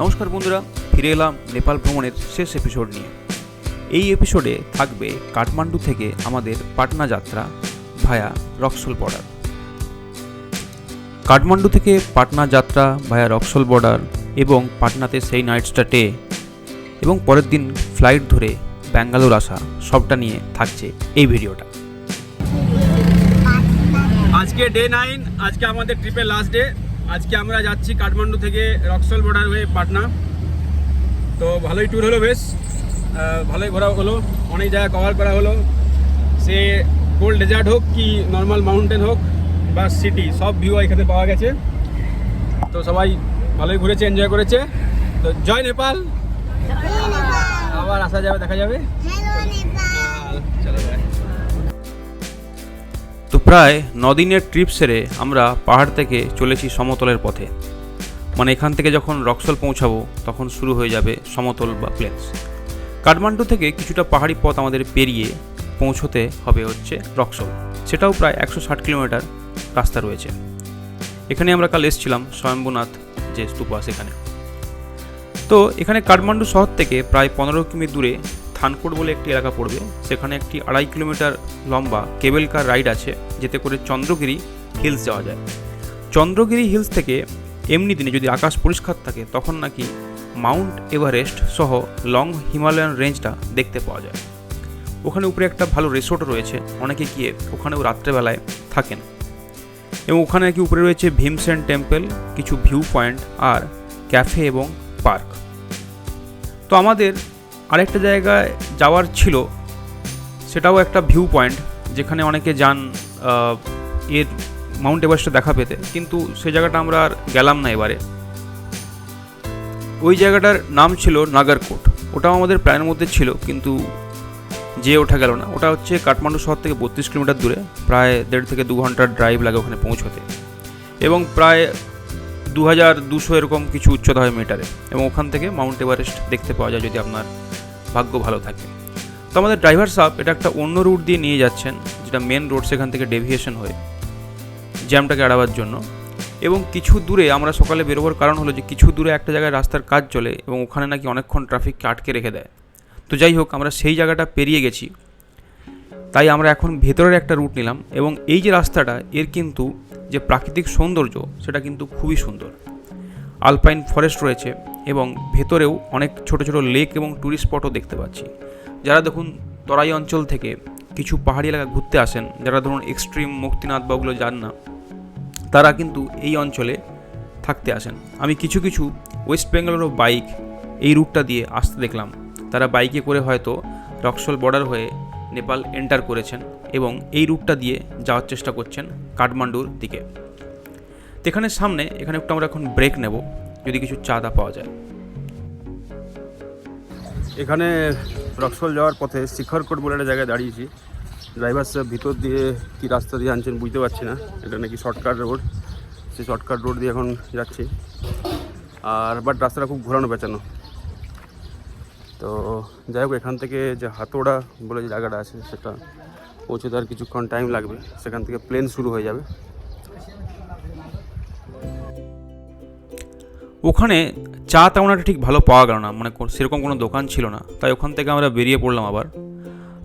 নমস্কার বন্ধুরা, ফিরে এলাম নেপাল ভ্রমণের শেষ এপিসোড নিয়ে। এই এপিসোডে থাকবে কাঠমান্ডু থেকে আমাদের পাটনা যাত্রা ভায়া রক্সল বর্ডার কাঠমান্ডু থেকে পাটনা যাত্রা ভায়া রক্সল বর্ডার এবং পাটনাতে সেই নাইট স্টাটে এবং পরের দিন ফ্লাইট ধরে ব্যাঙ্গালোর আসা, সবটা নিয়ে থাকছে এই ভিডিওটা। আজকে ডে নাইন আজকে আমাদের ট্রিপের লাস্ট ডে আজকে আমরা যাচ্ছি কাঠমান্ডু থেকে রক্সল বর্ডার হয়ে পাটনা। তো ভালোই ট্যুর হলো বেশ। ভালোই ঘোরা হলো। অনেক জায়গা কভার করা হলো। সে কোল্ড ডেজার্ট হোক কি নর্মাল মাউন্টেন হোক বা সিটি সব ভিউ এখানে পাওয়া গেছে। তো সবাই ভালোই ঘুরেছে এনজয় করেছে। তো জয় নেপাল। আবার আসা যাবে, দেখা যাবে। প্রায় নদিনের ট্রিপ সেরে আমরা পাহাড় থেকে চলেছি সমতলের পথে। মানে এখান থেকে যখন রক্সল পৌঁছাবো, তখন শুরু হয়ে যাবে সমতল বা প্লেন্স কাঠমান্ডু থেকে কিছুটা পাহাড়ি পথ আমাদের পেরিয়ে পৌঁছতে হবে হচ্ছে রক্সল। সেটাও প্রায় একশো ষাট কিলোমিটার রাস্তা রয়েছে। এখানে আমরা কাল এসেছিলাম স্বয়ম্ভুনাথ যে স্তূপ আছে এখানে। তো এখানে কাঠমান্ডু শহর থেকে প্রায় পনেরো কিমি দূরে থানকোট বলে একটি এলাকা পড়বে। সেখানে একটি আড়াই কিলোমিটার লম্বা কেবল কার রাইড আছে, যেতে করে চন্দ্রগিরি হিলস যাওয়া যায়। চন্দ্রগিরি হিলস থেকে এমনি দিনে যদি আকাশ পরিষ্কার থাকে, তখন নাকি মাউন্ট এভারেস্ট সহ লং হিমালয়ান রেঞ্জটা দেখতে পাওয়া যায়। ওখানে উপরে একটা ভালো রিসোর্ট রয়েছে, অনেকে গিয়ে ওখানেও রাত্রেবেলায় থাকেন। এবং ওখানে নাকি উপরে রয়েছে ভীমসেন টেম্পল, কিছু ভিউ পয়েন্ট আর ক্যাফে এবং পার্ক। তো আমাদের আরেকটা জায়গায় যাওয়ার ছিল, সেটাও একটা ভিউ পয়েন্ট যেখানে অনেকে যান এর মাউন্ট এভারেস্টে দেখা পেতে। কিন্তু সেই জায়গাটা আমরা আর গেলাম না এবারে। ওই জায়গাটার নাম ছিল নাগারকোট। ওটাও আমাদের প্ল্যানের মধ্যে ছিল, কিন্তু যে ওঠা গেল না। ওটা হচ্ছে কাঠমান্ডু শহর থেকে বত্রিশ কিলোমিটার দূরে, প্রায় দেড় থেকে দু ঘণ্টার ড্রাইভ লাগে ওখানে পৌঁছতে। এবং প্রায় দু হাজার দুশো এরকম কিছু উচ্চতা হয় মিটারে এবং ওখান থেকে মাউন্ট এভারেস্ট দেখতে পাওয়া যায় যদি আপনার ভাগ্য ভালো থাকে। তো আমাদের ড্রাইভার সাহেব এটা একটা অন্য রুট দিয়ে নিয়ে যাচ্ছেন, যেটা মেন রোড সেখান থেকে ডেভিয়েশন হয়ে জ্যামটাকে এড়াবার জন্য। এবং কিছু দূরে আমরা সকালে বেরোবার কারণ হলো যে কিছু দূরে একটা জায়গায় রাস্তার কাজ চলে এবং ওখানে নাকি অনেকক্ষণ ট্রাফিককে আটকে রেখে দেয়। তো যাই হোক, আমরা সেই জায়গাটা পেরিয়ে গেছি। তাই আমরা এখন ভেতরের একটা রুট নিলাম এবং এই যে রাস্তাটা, এর কিন্তু যে প্রাকৃতিক সৌন্দর্য, সেটা কিন্তু খুবই সুন্দর। আলপাইন ফরেস্ট রয়েছে এবং ভেতরেও অনেক ছোট ছোট লেক এবং ট্যুরিস্ট স্পটও দেখতে পাচ্ছি। যারা দেখুন তরাই অঞ্চল থেকে কিছু পাহাড়ি এলাকা ঘুরতে আসেন, যারা ধরুন এক্সট্রিম মুক্তিনাথ বা ওগুলো যান না, তারা কিন্তু এই অঞ্চলে থাকতে আসেন। আমি কিছু কিছু ওয়েস্ট বেঙ্গলেরও বাইক এই রুটটা দিয়ে আসতে দেখলাম। তারা বাইকে করে হয়তো রক্সল বর্ডার হয়ে নেপাল এন্টার করেছেন এবং এই রুটটা দিয়ে যাওয়ার চেষ্টা করছেন কাঠমান্ডুর দিকে। এখানে সামনে, এখানে একটু আমরা এখন ব্রেক নেব, যদি কিছু চাঁদা পাওয়া যায়। এখানে রক্সল যাওয়ার পথে শিখরকোট বলে একটা জায়গায় দাঁড়িয়েছি। ড্রাইভার সাহেব ভিতর দিয়ে কি রাস্তা দিয়ে আনছেন বুঝতে পারছি না। এটা নাকি শর্টকাট রোড সেই শর্টকাট রোড দিয়ে এখন যাচ্ছি। আর বাট রাস্তাটা খুব ঘোরানো পেঁচানো তো যাই হোক, এখান থেকে যে হাতোড়া বলে যে জায়গাটা আছে, সেটা পৌঁছতে আর কিছুক্ষণ টাইম লাগবে। সেখান থেকে প্লেন শুরু হয়ে যাবে। ওখানে চা তেমন একটা ঠিক ভালো পাওয়া গেল না মানে সেরকম কোনো দোকান ছিল না। তাই ওখান থেকে আমরা বেরিয়ে পড়লাম আবার।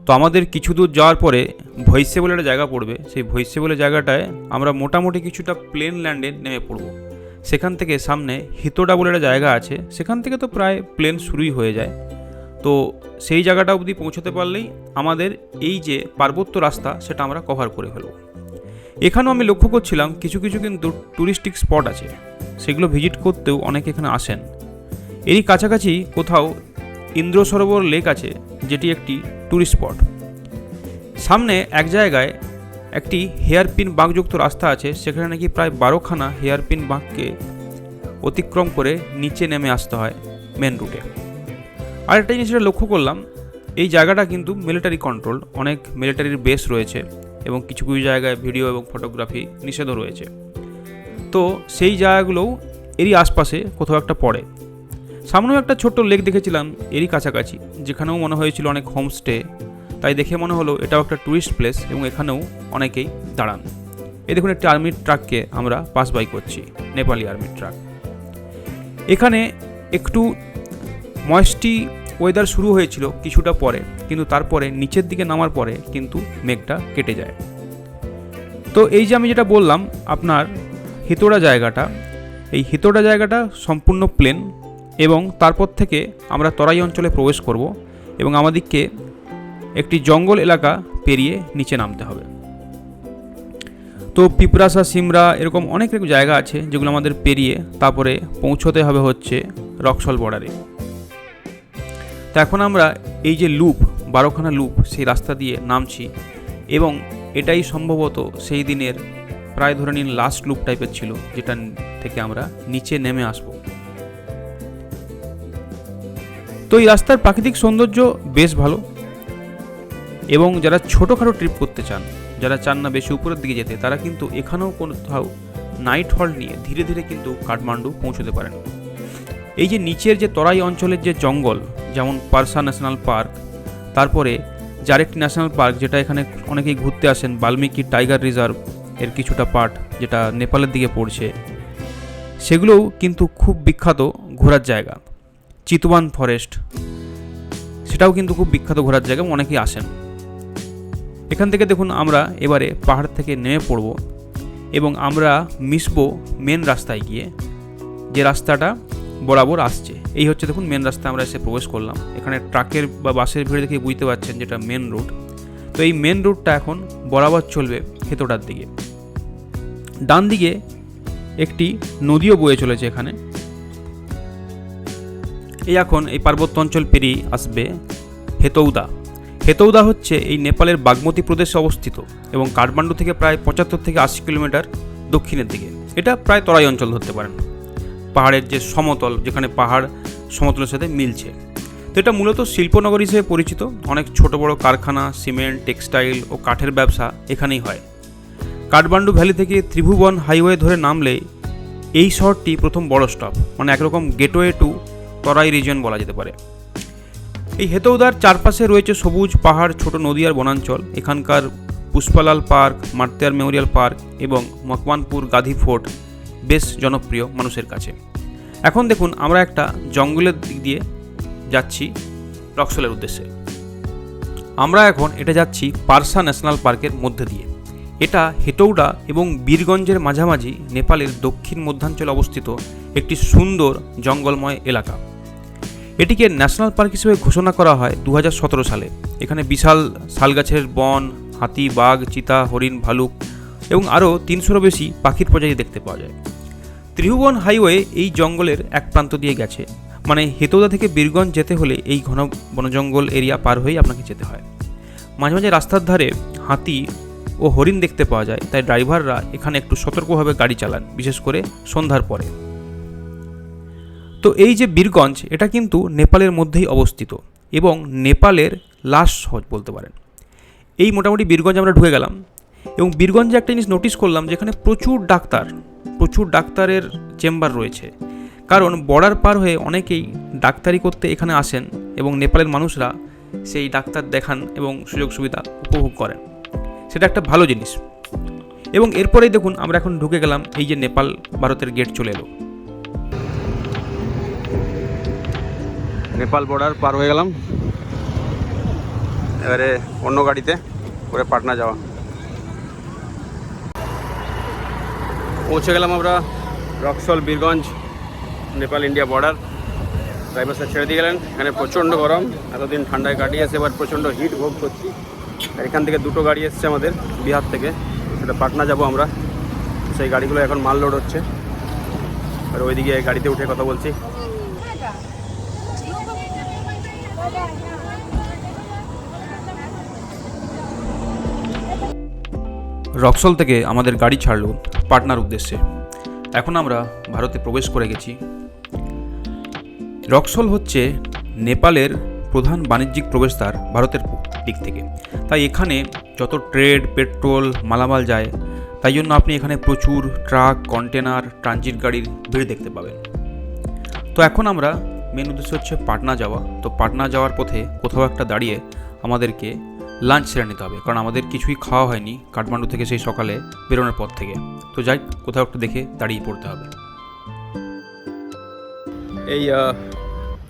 তো আমাদের কিছু দূর যাওয়ার পরে ভৈসে বলে একটা জায়গা পড়বে। সেই ভৈসে বলে জায়গাটায় আমরা মোটামুটি কিছুটা প্লেন ল্যান্ডে নেমে পড়ব। সেখান থেকে সামনে হিতোডা বলে একটা জায়গা আছে। সেখান থেকে তো প্রায় প্লেন শুরুই হয়ে যায়। তো সেই জায়গাটা অবধি পৌঁছতে পারলেই আমাদের এই যে পার্বত্য রাস্তা, সেটা আমরা কভার করে ফেলব। এখানেও আমি লক্ষ্য করছিলাম, কিছু কিছু কিন্তু টুরিস্টিক স্পট আছে। সেগুলো ভিজিট করতেও অনেকে এখানে আসেন। এরই কাছাকাছি কোথাও ইন্দ্র সরোবর লেক আছে, যেটি একটি ট্যুরিস্ট স্পট সামনে এক জায়গায় একটি হেয়ারপিন বাঁকযুক্ত রাস্তা আছে, সেখানে নাকি প্রায় বারোখানা হেয়ারপিন বাঁককে অতিক্রম করে নিচে নেমে আসতে হয় মেন রুটে আরেকটা জিনিস যেটা লক্ষ্য করলাম, এই জায়গাটা কিন্তু মিলিটারি কন্ট্রোল অনেক মিলিটারির বেস রয়েছে এবং কিছু কিছু জায়গায় ভিডিও এবং ফটোগ্রাফি নিষেধও রয়েছে। তো সেই জায়গাগুলোও এরই আশপাশে কোথাও একটা পড়ে। সামনেও একটা ছোট্ট লেক দেখেছিলাম, এরই কাছাকাছি, যেখানেও মনে হয়েছিল অনেক হোমস্টে তাই দেখে মনে হলো এটাও একটা ট্যুরিস্ট প্লেস এবং এখানেও অনেকেই দাঁড়ান। এই দেখুন একটি আর্মির ট্রাককে আমরা পাস বাই করছি নেপালি আর্মির ট্রাক এখানে একটু ময়েস্টি ওয়েদার শুরু হয়েছিল কিছুটা পরে, কিন্তু তারপরে নিচের দিকে নামার পরে কিন্তু মেঘটা কেটে যায়। তো এই যে আমি যেটা বললাম, আপনার হিতোড়া জায়গাটা, এই হিতোড়া জায়গাটা সম্পূর্ণ প্লেন এবং তারপর থেকে আমরা তরাই অঞ্চলে প্রবেশ করব এবং আমাদেরকে একটি জঙ্গল এলাকা পেরিয়ে নিচে নামতে হবে। তো পিপরাসা, সিমরা এরকম অনেক জায়গা আছে যেগুলো আমাদের পেরিয়ে তারপরে পৌঁছতে হবে হচ্ছে রক্সল বর্ডারে তো এখন আমরা এই যে লুপ, বারোখানা লুপ, সেই রাস্তা দিয়ে নামছি এবং এটাই সম্ভবত সেই দিনের প্রায় ধরে নিন লাস্ট লুপ টাইপের ছিল, যেটা থেকে আমরা নিচে নেমে আসব। তো এই রাস্তার প্রাকৃতিক সৌন্দর্য বেশ ভালো এবং যারা ছোটোখাটো ট্রিপ করতে চান, যারা চান না বেশি উপরের দিকে যেতে, তারা কিন্তু এখানেও কোথাও নাইট হল্ট নিয়ে ধীরে ধীরে কিন্তু কাঠমান্ডু পৌঁছতে পারেন। এই যে নিচের যে তরাই অঞ্চলের যে জঙ্গল যেমন পারসা ন্যাশনাল পার্ক, তারপরে জারেক্ট ন্যাশনাল পার্ক, যেটা এখানে অনেকেই ঘুরতে আসেন, বাল্মীকি টাইগার রিজার্ভ এর কিছুটা পার্ট, যেটা নেপালের দিকে পড়ছে। সেগুলোও কিন্তু খুব বিখ্যাত ঘোরার জায়গা চিতওয়ান ফরেস্ট। সেটাও কিন্তু খুব বিখ্যাত ঘোরার জায়গা, অনেকেই আসেন। এখান থেকে দেখুন আমরা এবারে পাহাড় থেকে নেমে পড়ব এবং আমরা মিশবো মেন রাস্তায় গিয়ে, যে রাস্তাটা বরাবর আসছে। এই হচ্ছে দেখুন মেন রাস্তায় আমরা এসে প্রবেশ করলাম। এখানে ট্রাকের বা বাসের ভিড় দেখে বুঝতে পারছেন যেটা মেন রুট তো এই মেন রুটটা এখন বরাবর চলবে হেতোটার দিকে। ডান দিকে একটি নদীও বয়ে চলেছে এখানে। এই এখন এই পার্বত্য অঞ্চল পেরিয়ে আসবে হেতৌদা। হেতৌদা হচ্ছে এই নেপালের বাগমতী প্রদেশে অবস্থিত এবং কাঠমান্ডু থেকে প্রায় পঁচাত্তর থেকে আশি কিলোমিটার দক্ষিণের দিকে। এটা প্রায় তরাই অঞ্চল ধরতে পারেন। পাহাড়ের যে সমতল, যেখানে পাহাড় সমতলের সাথে মিলছে। তো এটা মূলত শিল্পনগর হিসেবে পরিচিত। অনেক ছোট বড় কারখানা, সিমেন্ট, টেক্সটাইল ও কাঠের ব্যবসা এখানেই হয়। কাঠমান্ডু ভ্যালি থেকে ত্রিভুবন হাইওয়ে ধরে নামলে এই শহরটি প্রথম বড় স্টপ মানে একরকম গেটওয়ে টু তরাই রিজন বলা যেতে পারে। এই হেতৌদার চারপাশে রয়েছে সবুজ পাহাড়, ছোট নদী আর বনাঞ্চল। এখানকার Pushpalal park martyrs memorial park এবং মকবানপুর গাধী ফোর্ট বেশ জনপ্রিয় মানুষের কাছে। এখন দেখুন আমরা একটা জঙ্গলের দিক দিয়ে যাচ্ছি রক্সলের উদ্দেশ্যে। আমরা এখন এটা যাচ্ছি পারসা ন্যাশনাল পার্কের মধ্যে দিয়ে। এটা হেটৌডা এবং বীরগঞ্জের মাঝামাঝি নেপালের দক্ষিণ মধ্যাঞ্চলে অবস্থিত একটি সুন্দর জঙ্গলময় এলাকা। এটিকে ন্যাশনাল পার্ক হিসেবে ঘোষণা করা হয় দু হাজার সতেরো সালে। এখানে বিশাল শালগাছের বন, হাতি, বাঘ, চিতা, হরিণ, ভালুক এবং আরও তিনশোরও বেশি পাখির প্রজাতি দেখতে পাওয়া যায়। ত্রিভুবন হাইওয়ে এই জঙ্গলের এক প্রান্ত দিয়ে গেছে। মানে হেতৌদা থেকে বীরগঞ্জ যেতে হলে এই ঘন বনজঙ্গল এরিয়া পার হয়েই আপনাকে যেতে হয়। মাঝে মাঝে রাস্তার ধারে হাতি ও হরিণ দেখতে পাওয়া যায়, তাই ড্রাইভাররা এখানে একটু সতর্কভাবে গাড়ি চালান, বিশেষ করে সন্ধ্যার পরে। তো এই যে বীরগঞ্জ, এটা কিন্তু নেপালের মধ্যেই অবস্থিত এবং নেপালের লাশ বলতে পারেন। এই মোটামুটি বীরগঞ্জ আমরা ঢুকে গেলাম। এবং বীরগঞ্জে একটা জিনিস নোটিস করলাম যেখানে প্রচুর ডাক্তার, প্রচুর ডাক্তারের চেম্বার রয়েছে। কারণ বর্ডার পার হয়ে অনেকেই ডাক্তারি করতে এখানে আসেন এবং নেপালের মানুষরা সেই ডাক্তার দেখান এবং সুযোগ সুবিধা উপভোগ করেন। সেটা একটা ভালো জিনিস। এবং এরপরেই দেখুন আমরা এখন ঢুকে গেলাম, এই যে নেপাল ভারতের গেট চলে এলো। নেপাল বর্ডার পার হয়ে গেলাম। এবারে অন্য গাড়িতে করে পাটনা যাওয়া। পৌঁছে গেলাম আমরা Raxaul, Birgunj, Nepal, India border driver sir ছেড়ে দিয়ে গেলেন। এখানে প্রচণ্ড গরম, এতদিন ঠান্ডায় কাটিয়েছে এবার প্রচণ্ড হিট ভোগ করছি। আর এখান থেকে দুটো গাড়ি এসছে আমাদের, বিহার থেকে। সেটা পাটনা যাব আমরা। সেই গাড়িগুলো এখন মাল লোড হচ্ছে। আর ওইদিকে গাড়িতে উঠে কথা বলছি। রক্সল থেকে আমাদের গাড়ি ছাড়লো। পাটনার উদ্দেশ্যে। এখন আমরা ভারতে প্রবেশ করে গেছি। রক্সল হচ্ছে নেপালের প্রধান বাণিজ্যিক প্রবেশদ্বার ভারতের দিক থেকে। তাই এখানে যত ট্রেড, পেট্রোল, মালামাল যায়, তাই জন্য আপনি এখানে প্রচুর ট্রাক, কন্টেনার, ট্রানজিট গাড়ির ভিড় দেখতে পাবেন। তো এখন আমরা মেন উদ্দেশ্য হচ্ছে পাটনা যাওয়া। তো পাটনা যাওয়ার পথে কোথাও একটা দাঁড়িয়ে আমাদেরকে লাঞ্চ সেরে নিতে হবে, কারণ আমাদের কিছুই খাওয়া হয়নি কাঠমান্ডু থেকে সেই সকালে বেরোনোর পর থেকে। তো যাই, কোথাও একটু দেখে দাঁড়িয়ে পড়তে হবে। এই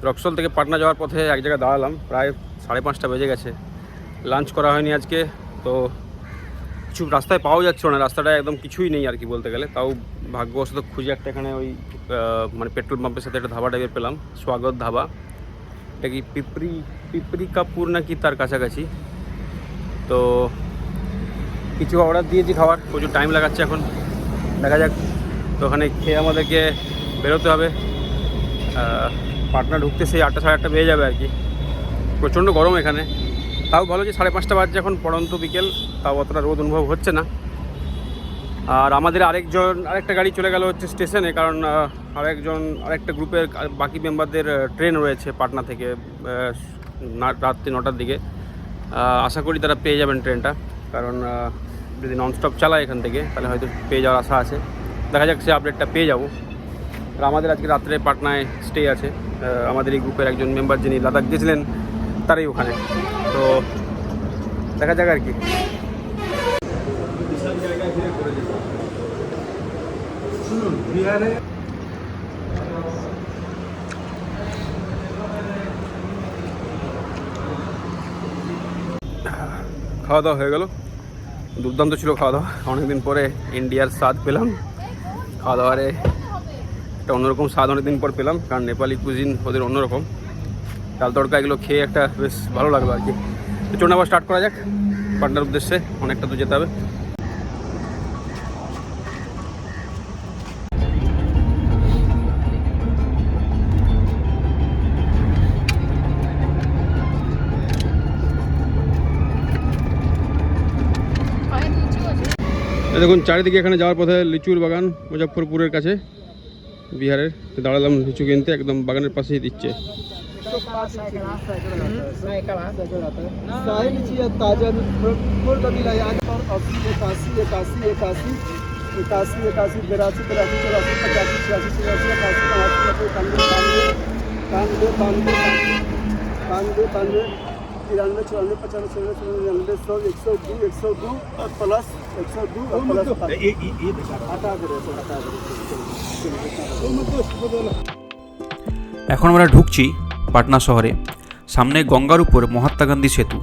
রক্সল থেকে পাটনা যাওয়ার পথে এক জায়গায় দাঁড়ালাম, প্রায় সাড়ে পাঁচটা বেজে গেছে। লাঞ্চ করা হয়নি আজকে, তো কিছু রাস্তায় পাওয়া যাচ্ছে না, রাস্তাটা একদম কিছুই নেই আর কি বলতে গেলে। তাও ভাগ্যবশত খুঁজে একটা এখানে ওই মানে পেট্রোল পাম্পের সাথে একটা ধাবা টাইপের পেলাম স্বাগত ধাবা। এটা কি পিপরি পিপরি কাপুর নাকি তার কাছাকাছি? তো কিছু অর্ডার দিয়েছি খাবার, প্রচুর টাইম লাগাচ্ছে এখন। দেখা যাক, তো ওখানে খেয়ে আমাদেরকে বেরোতে হবে। পাটনা ঢুকতে সেই আটটা, সাড়ে আটটা বেজে যাবে আর কি। প্রচণ্ড গরম এখানে। তাও ভালো যে সাড়ে পাঁচটা বাজছে এখন, পড়ন্ত বিকেল, তাও অতটা রোদ অনুভব হচ্ছে না। আর আমাদের আরেকজন, আরেকটা গাড়ি চলে গেল হচ্ছে স্টেশনে, কারণ আরেকজন, আরেকটা গ্রুপের বাকি মেম্বারদের ট্রেন রয়েছে পাটনা থেকে রাত্রি নটার দিকে। আশা করি তারা পেয়ে যাবেন ট্রেনটা। কারণ যদি ননস্টপ চালায় এখান থেকে, তাহলে হয়তো পেয়ে যাওয়ার আশা আছে। দেখা যাক সে আপডেটটা পেয়ে যাব। আর আমাদের আজকে রাত্রে পাটনায় স্টে আছে। আমাদের এই গ্রুপের একজন মেম্বার যিনি লাদাখ গেছিলেন, তারাই ওখানে। তো, দেখা যাক আর কি। খাওয়া দাওয়া হয়ে গেল। দুর্দান্ত ছিল খাওয়া দাওয়া অনেকদিন পরে ইন্ডিয়ার স্বাদ পেলাম। খাওয়া দাওয়ারে একটা অন্যরকম স্বাদ অনেকদিন পর পেলাম, কারণ নেপালি কুজিন ওদের অন্যরকম। ডাল তড়কা এগুলো খেয়ে একটা বেশ ভালো লাগল আর কি। চন্ডাবার আবার স্টার্ট করা যাক। পাটনার উদ্দেশ্যে অনেকটা তো যেতে হবে। দেখুন চারিদিকে এখানে যাওয়ার পথে লিচুর বাগান মুজফ্ফরপুরের কাছে বিহারের তো দাঁড়ালাম লিচু কিনতে একদম বাগানের পাশেই দিচ্ছে साहिल लीची है ताजा फुल का मिला यहाँ पर अस्सी इक्यासी इक्यासी इक्यासी इक्यासी इक्यासी बिरासी तिरासी चौरासी पचासी छियासी छियासी अठासी नवासी नब्बे इक्यानवे बानवे बानवे बानवे बानवे तिरानवे चौरानवे पचानवे छियानवे छियानवे निन्यानवे सौ एक सौ दो एक सौ दो और प्लस एक सौ दो और प्लस हटा दे रहे सर हटा दे रहे এখন আমরা ঢুকছি পাটনা শহরে সামনে গঙ্গার উপর মহাত্মা গান্ধী সেতু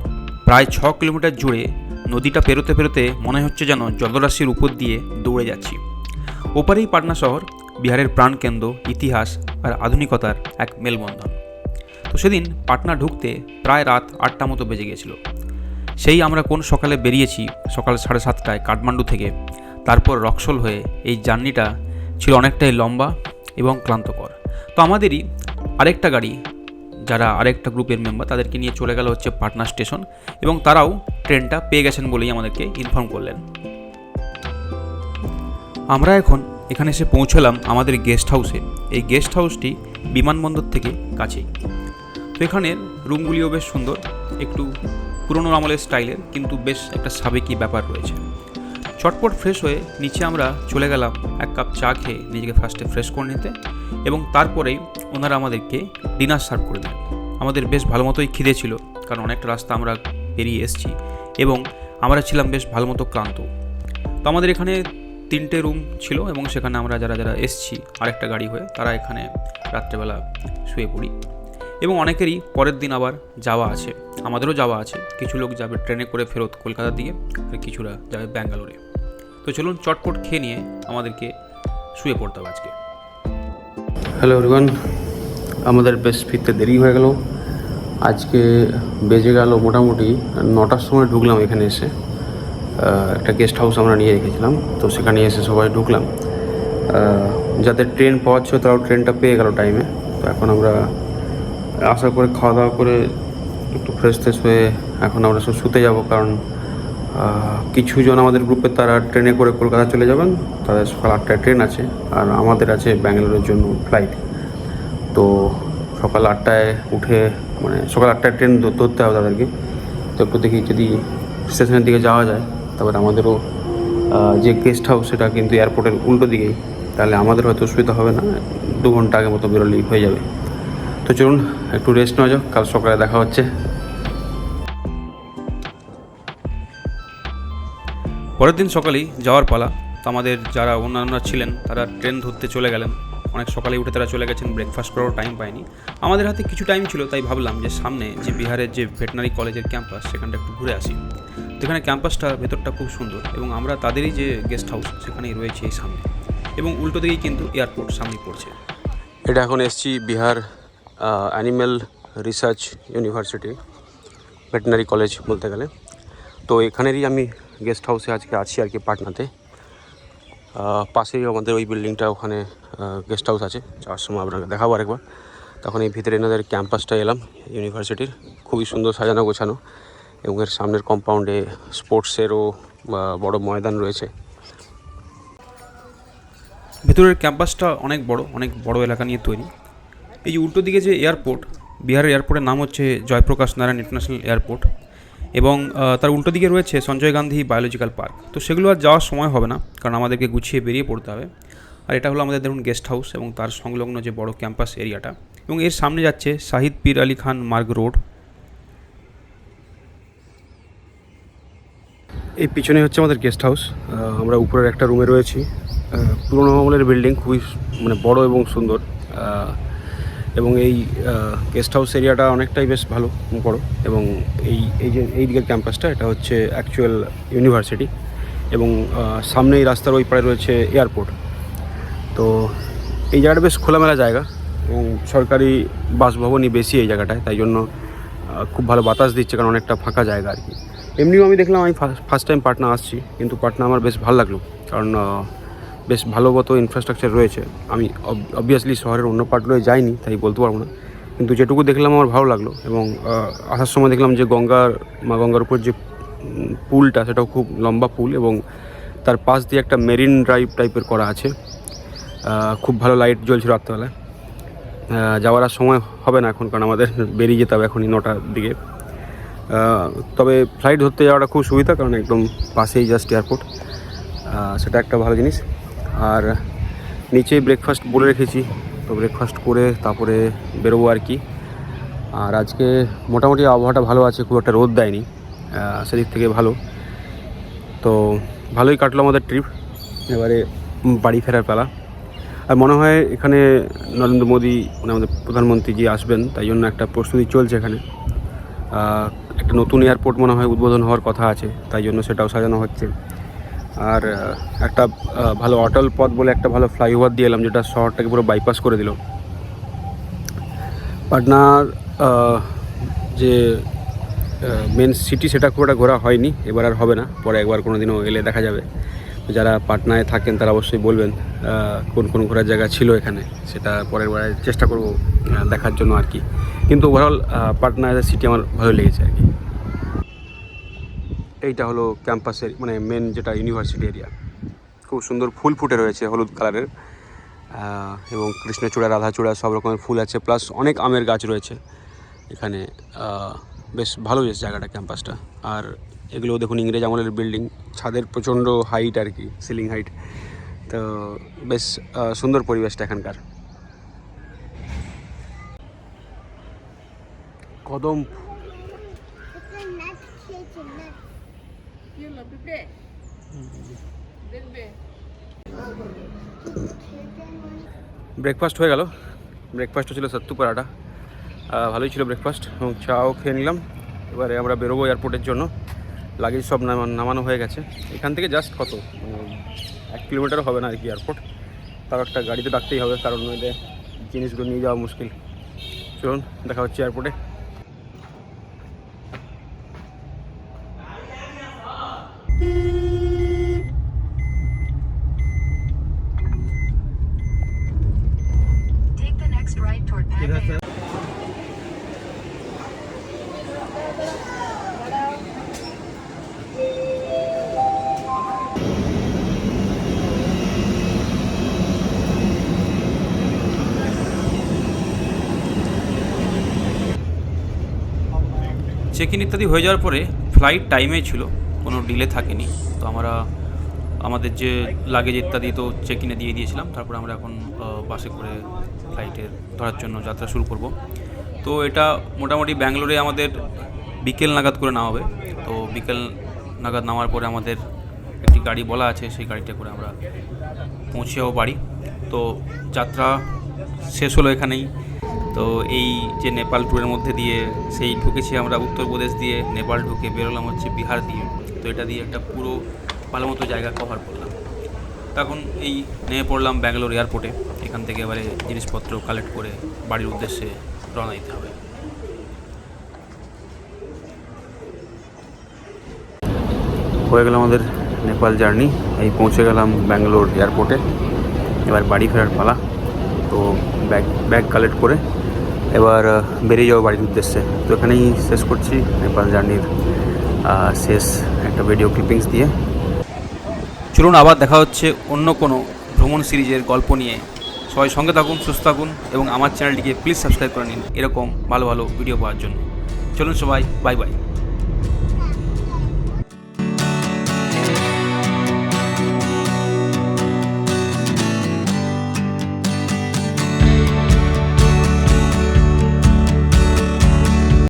প্রায় ছ কিলোমিটার জুড়ে নদীটা পেরোতে পেরোতে মনে হচ্ছে যেন জলরাশির উপর দিয়ে দৌড়ে যাচ্ছি ওপারেই পাটনা শহর বিহারের প্রাণকেন্দ্র ইতিহাস আর আধুনিকতার এক মেলবন্ধন তো সেদিন পাটনা ঢুকতে প্রায় রাত আটটা মতো বেজে গিয়েছিল। সেই আমরা কোন সকালে বেরিয়েছি, সকাল সাড়ে সাতটায় কাঠমান্ডু থেকে, তারপর রক্সল হয়ে এই জার্নিটা ছিল অনেকটাই লম্বা এবং ক্লান্তকর। তো আমাদেরই আরেকটা গাড়ি, যারা আরেকটা গ্রুপের মেম্বার, তাদেরকে নিয়ে চলে গেল হচ্ছে পাটনা স্টেশন এবং তারাও ট্রেনটা পেয়ে গেছেন বলেই আমাদেরকে ইনফর্ম করলেন। আমরা এখন এখানে এসে পৌঁছলাম আমাদের গেস্ট হাউসে। এই গেস্ট হাউসটি বিমানবন্দর থেকে কাছেই। তো এখানের রুমগুলিও বেশ সুন্দর, একটু পুরনো আমলের স্টাইলের, কিন্তু বেশ একটা সাবেকি ব্যাপার রয়েছে। চটপট ফ্রেশ হয়ে নিচে আমরা চলে গেলাম এক কাপ চা খেয়ে নিজেকে ফার্স্টে ফ্রেশ করে নিতে এবং তারপরেই ওনারা আমাদেরকে ডিনার সার্ভ করে দেন আমাদের বেশ ভালো মতোই খিদে ছিল, কারণ অনেকটা রাস্তা আমরা পেরিয়ে এসেছি এবং আমরা ছিলাম বেশ ভালো মতো ক্লান্ত। তো আমাদের এখানে তিনটে রুম ছিল এবং সেখানে আমরা যারা যারা এসছি, আরেকটা গাড়ি হয়ে তারা এখানে রাত্রেবেলা শুয়ে পড়ি। এবং অনেকেরই পরের দিন আবার যাওয়া আছে। আমাদেরও যাওয়া আছে। কিছু লোক যাবে ট্রেনে করে ফেরত কলকাতা দিয়ে আর কিছুরা যাবে ব্যাঙ্গালোরে। তো চলুন চটপট খেয়ে নিয়ে আমাদেরকে শুয়ে পড়তে হবে আজকে। হ্যালো এভরিওয়ান আমাদের বেশ ফিরতে দেরি হয়ে গেল। আজকে বেজে গেল মোটামুটি নটার সময় ঢুকলাম এখানে এসে। একটা গেস্ট হাউস আমরা নিয়ে রেখেছিলাম, তো সেখানে এসে সবাই ঢুকলাম। যাদের ট্রেন পাওয়া ছিল তারাও ট্রেনটা পেয়ে গেল টাইমে তো এখন আমরা আশা করে খাওয়া দাওয়া করে একটু ফ্রেশ ফ্রেশ হয়ে এখন আমরা সব শুতে যাব কারণ আহ, কিছু জন আমাদের গ্রুপে তারা ট্রেনে করে কলকাতা চলে যাবেন। তাদের সকাল আটটায় ট্রেন আছে আর আমাদের আছে ব্যাঙ্গালোরের জন্য ফ্লাইট তো সকাল আটটায় উঠে মানে সকাল আটটায় ট্রেন ধরতে হবে তাদেরকে। তো একটু দেখি যদি স্টেশনের দিকে যাওয়া যায় তারপরে আমাদেরও যে গেস্ট হাউস সেটা কিন্তু এয়ারপোর্টের উল্টো দিকেই তাহলে আমাদের হয়তো অসুবিধা হবে না। দু ঘণ্টা আগে মতো বেরোলেই হয়ে যাবে। তো চলুন, একটু রেস্ট নেওয়া যাক, কাল সকালে দেখা হচ্ছে। পরের দিন সকালেই যাওয়ার পালা। তো আমাদের যারা অন্যান্য ছিলেন, তারা ট্রেন ধরতে চলে গেলেন। অনেক সকালে উঠে তারা চলে গেছেন ব্রেকফাস্ট করারও টাইম পায়নি। আমাদের হাতে কিছু টাইম ছিল, তাই ভাবলাম যে সামনে যে বিহারের যে ভেটেনারি কলেজের ক্যাম্পাস সেখানটা একটু ঘুরে আসি। তো এখানে ক্যাম্পাসটা ভেতরটা খুব সুন্দর এবং আমরা তাদেরই যে গেস্ট হাউস সেখানেই রয়েছে এই সামনে। এবং উল্টো দিকেই কিন্তু এয়ারপোর্ট সামনে পড়ছে। এটা এখন এসছি Bihar animal research university veterinary college বলতে গেলে। তো এখানেরই আমি গেস্ট হাউসে আজকে আছি আর কি পাটনাতে। পাশেই আমাদের ওই বিল্ডিংটা ওখানে গেস্ট হাউস আছে। যাওয়ার সময় আপনাকে দেখাবো আরেকবার। তখন এই ভিতরে এনাদের ক্যাম্পাসটা এলাম ইউনিভার্সিটির খুবই সুন্দর সাজানো গোছানো এবং এর সামনের কম্পাউন্ডে স্পোর্টসেরও বড় ময়দান রয়েছে। ভিতরের ক্যাম্পাসটা অনেক বড় অনেক বড় এলাকা নিয়ে তৈরি। এই উল্টো দিকে যে এয়ারপোর্ট, বিহারের এয়ারপোর্টের নাম হচ্ছে জয়প্রকাশ নারায়ণ ইন্টারন্যাশনাল এয়ারপোর্ট এবং তার উল্টো দিকে রয়েছে সঞ্জয় গান্ধী বায়োলজিক্যাল পার্ক। তো সেগুলো আর যাওয়ার সময় হবে না, কারণ আমাদেরকে গুছিয়ে বেরিয়ে পড়তে হবে। আর এটা হলো আমাদের ধরুন গেস্ট হাউস এবং তার সংলগ্ন যে বড় ক্যাম্পাস এরিয়াটা এবং এর সামনে যাচ্ছে শাহিদ পীর আলী খান মার্গ রোড। এই পিছনে হচ্ছে আমাদের গেস্ট হাউস আমরা উপরের একটা রুমে রয়েছি। পুরোনো আমলের বিল্ডিং খুবই মানে বড় এবং সুন্দর। এবং এই গেস্ট হাউস এরিয়াটা অনেকটাই বেশ ভালো বড় এবং এই এই যে, এই দিকের ক্যাম্পাসটা এটা হচ্ছে অ্যাকচুয়াল ইউনিভার্সিটি এবং সামনেই রাস্তার ওই পাড়ে রয়েছে এয়ারপোর্ট তো এই জায়গাটা বেশ খোলামেলা জায়গা এবং সরকারি বাসভবনই বেশি এই জায়গাটায়, তাই জন্য খুব ভালো বাতাস দিচ্ছে কারণ অনেকটা ফাঁকা জায়গা আর কি। এমনিও আমি দেখলাম আমি ফার্স্ট টাইম পাটনা আসছি, কিন্তু পাটনা আমার বেশ ভালো লাগল। কারণ বেশ ভালো মতো ইনফ্রাস্ট্রাকচার রয়েছে। আমি অবভিয়াসলি শহরের অন্য পার্টগুলোয় যাইনি, তাই বলতে পারব না। কিন্তু যেটুকু দেখলাম আমার ভালো লাগল এবং আসার সময় দেখলাম যে গঙ্গার, মা গঙ্গার উপর যে পুলটা সেটাও খুব লম্বা পুল এবং তার পাশ দিয়ে একটা মেরিন ড্রাইভ টাইপের করা আছে। খুব ভালো লাইট জ্বলছে রাত্রেবেলায় যাওয়ার আর সময় হবে না এখন কারণ আমাদের বেরিয়ে যেতে হবে এখনই নটার দিকে। তবে ফ্লাইট ধরতে যাওয়াটা খুব সুবিধা কারণ একদম পাশেই জাস্ট এয়ারপোর্ট সেটা একটা ভালো জিনিস। আর নিচে ব্রেকফাস্ট বলে রেখেছি। তো ব্রেকফাস্ট করে তারপরে বেরোবো আর কি। আর আজকে মোটামুটি আবহাওয়াটা ভালো আছে, খুব একটা রোদ দেয়নি সেদিক থেকে ভালো। তো ভালোই কাটলো আমাদের ট্রিপ এবারে বাড়ি ফেরার পালা। আর মনে হয় এখানে নরেন্দ্র মোদী মানে আমাদের প্রধানমন্ত্রী জি আসবেন, তাই জন্য একটা প্রস্তুতি চলছে এখানে। একটা নতুন এয়ারপোর্ট মনে হয় উদ্বোধন হওয়ার কথা আছে, তাই জন্য সেটাও সাজানো হচ্ছে। আর একটা ভালো অটল পথ বলে একটা ভালো ফ্লাইওভার দিয়ে এলাম, যেটা শহরটাকে পুরো বাইপাস করে দিল। পাটনার যে মেন সিটি সেটা খুব একটা ঘোরা হয়নি, এবার আর হবে না, পরে একবার কোনো দিনও এলে দেখা যাবে। যারা পাটনায় থাকেন, তারা অবশ্যই বলবেন কোন কোন ঘোরার জায়গা ছিল এখানে, সেটা পরের বারে চেষ্টা করব দেখার জন্য আর কি। কিন্তু ওভারঅল পাটনা সিটি আমার ভালো লেগেছে আর কি। এইটা হলো ক্যাম্পাসের মানে মেন যেটা ইউনিভার্সিটি এরিয়া খুব সুন্দর ফুল ফুটে রয়েছে হলুদ কালারের এবং কৃষ্ণচূড়া, রাধাচূড়া সব রকমের ফুল আছে প্লাস অনেক আমের গাছ রয়েছে এখানে বেশ ভালো বেশ জায়গাটা ক্যাম্পাসটা। আর এগুলো দেখুন ইংরেজ আমলের বিল্ডিং ছাদের প্রচণ্ড হাইট আর কি সিলিং হাইট তো বেশ সুন্দর পরিবেশটা এখানকার। কদম ব্রেকফাস্ট হয়ে গেল। ব্রেকফাস্ট ছিল সত্তু পরাটা। ভালোই ছিল ব্রেকফাস্ট এবং চাও খেয়ে নিলাম। এবারে আমরা বেরোবো এয়ারপোর্টের জন্য। লাগেজ সব নামানো হয়ে গেছে। এখান থেকে জাস্ট কত? মানে এক কিলোমিটারও হবে না আর কি এয়ারপোর্ট তাও একটা গাড়িতে ডাকতেই হবে, কারণ নইলে জিনিসগুলো নিয়ে যাওয়া মুশকিল। চলুন, দেখা হচ্ছে এয়ারপোর্টে চেক ইন ইত্যাদি হয়ে যাওয়ার পরে ফ্লাইট টাইমে ছিল, কোনো ডিলে থাকেনি। তো আমরা, আমাদের যে লাগেজ ইত্যাদি তো চেক ইনে দিয়ে দিয়েছিলাম, তারপরে আমরা এখন বাসে করে ফ্লাইটে ধরার জন্য যাত্রা শুরু করব। তো এটা মোটামুটি ব্যাঙ্গালোরে আমাদের বিকেল নাগাদ করে নেওয়া হবে। তো বিকেল নাগাদ নামার পরে আমাদের একটি গাড়ি বলা আছে, সেই গাড়িটা করে আমরা পৌঁছে যাব বাড়ি। তো যাত্রা শেষ হলো এখানেই। তো এই যে নেপাল ট্যুরের মধ্যে দিয়ে সেই ঢুকেছি আমরা উত্তরপ্রদেশ দিয়ে, নেপাল ঢুকে বেরোলাম হচ্ছে বিহার দিয়ে। তো এটা দিয়ে একটা পুরো ভালো মতো জায়গা কভার করলাম। তখন এই নেমে পড়লাম ব্যাঙ্গালোর এয়ারপোর্টে এখান থেকে এবারে জিনিসপত্র কালেক্ট করে বাড়ির উদ্দেশ্যে রওনা দিতে হবে। হয়ে গেল আমাদের নেপাল জার্নি। এই পৌঁছে গেলাম ব্যাঙ্গালোর এয়ারপোর্টে এবার বাড়ি ফেরার পালা। তো ব্যাগ ব্যাগ কালেক্ট করে এবার বেরিয়ে যাব বাড়ির উদ্দেশ্যে। তো এখানেই শেষ করছি, নেপাল জার্নির শেষ একটা ভিডিও ক্লিপিংস দিয়ে। চলুন আবার দেখা হচ্ছে অন্য কোনো ভ্রমণ সিরিজের গল্প নিয়ে। সবাই সঙ্গে থাকুন, সুস্থ থাকুন এবং আমার চ্যানেলটিকে প্লিজ সাবস্ক্রাইব করে নিন। এরকম ভালো ভালো ভিডিও পাওয়ার জন্য। চলুন সবাই বাই বাই